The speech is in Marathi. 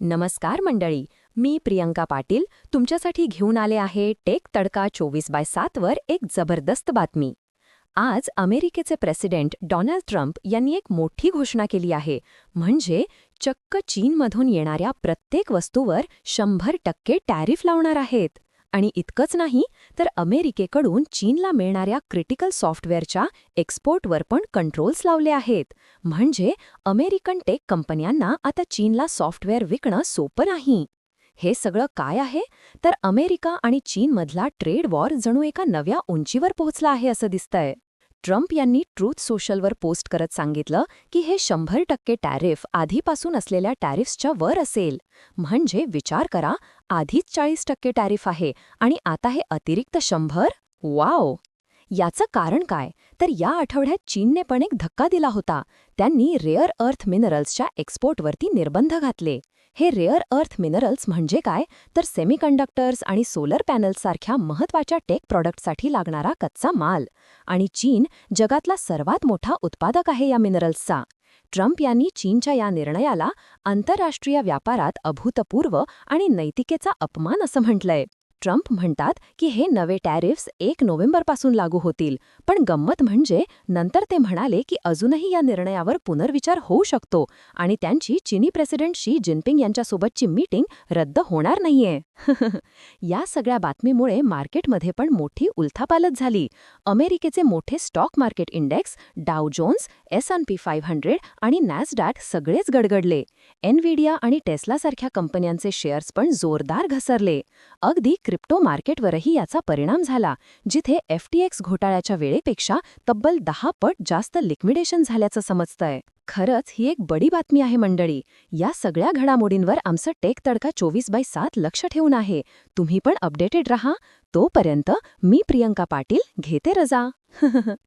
नमस्कार मंडळी मी प्रियंका पाटील तुमच्यासाठी घेऊन आले आहे टेक तडका चोवीस बाय सातवर एक जबरदस्त बातमी. आज अमेरिकेचे प्रेसिडेंट डोनाल्ड ट्रम्प यांनी एक मोठी घोषणा केली आहे म्हणजे चक्क चीनमधून येणाऱ्या प्रत्येक वस्तूवर शंभर टक्के टॅरिफ लावणार आहेत. आणि इतकंच नाही तर अमेरिकेकडून चीनला मिळणाऱ्या क्रिटिकल सॉफ्टवेअरच्या एक्सपोर्टवर पण कंट्रोल्स लावले आहेत. म्हणजे अमेरिकन टेक कंपन्यांना आता चीनला सॉफ्टवेअर विकणं सोपं नाही. हे सगळं काय आहे? तर अमेरिका आणि चीनमधला ट्रेड वॉर जणू एका नव्या उंचीवर पोहोचला आहे असं दिसतंय. ट्रम्प यांनी ट्रूथ सोशलवर पोस्ट करत सांगितलं की हे शंभर टक्के टॅरिफ आधीपासून असलेल्या टॅरिफ्सच्या वर असेल. म्हणजे विचार करा आधीच चाळीस टक्के टॅरिफ आहे आणि आता हे अतिरिक्त शंभर? वाव! याचं कारण काय? तर या आठवड्यात चीनने पण एक धक्का दिला होता. त्यांनी रेअर अर्थ मिनरल्सच्या एक्सपोर्टवरती निर्बंध घातले. हे रेअर अर्थ मिनरल्स म्हणजे काय? तर सेमीकंडक्टर्स आणि सोलर पॅनल्ससारख्या महत्त्वाच्या टेक प्रॉडक्टसाठी लागणारा कच्चा माल. आणि चीन जगातला सर्वात मोठा उत्पादक आहे या मिनरल्सचा ट्रम्प यांनी चीनच्या या निर्णयाला आंतरराष्ट्रीय व्यापारात अभूतपूर्व आणि नैतिकेचा अपमान असं म्हटलंय. ट्रम्प म्हणतात की हे नवे टॅरिफ्स एक नोव्हेंबरपासून लागू होतील. पण गंमत म्हणजे नंतर ते म्हणाले की अजूनही या निर्णयावर पुनर्विचार होऊ शकतो आणि त्यांची चिनी प्रेसिडेंट शी जिनपिंग यांच्यासोबतची मीटिंग रद्द होणार नाहीये. या सगळ्या बातमीमुळे मार्केटमध्ये पण मोठी उलथापालत झाली. अमेरिकेचे मोठे stock market index Dow Jones S N P five hundred आणि नॅसडॅट सगळेच गडगडले. एनव्हिडिया आणि टेस्लासारख्या कंपन्यांचे शेअर्स पण जोरदार घसरले. अगदी क्रिप्टो मार्केटवरही याचा परिणाम झाला जिथे एफटीएक्स घोटाळ्याच्या वेळेपेक्षा तब्बल दहा पट जास्त लिक्विडेशन झाल्याचं समजतंय. खरंच ही एक बडी बातमी आहे मंडळी. या सगळ्या घडामोडींवर आमचं टेक तडका चोवीस बाय सात लक्ष ठेवून आहे. तुम्ही पण अपडेटेड रहा. तोपर्यंत मी प्रियंका पाटील घेते रजा.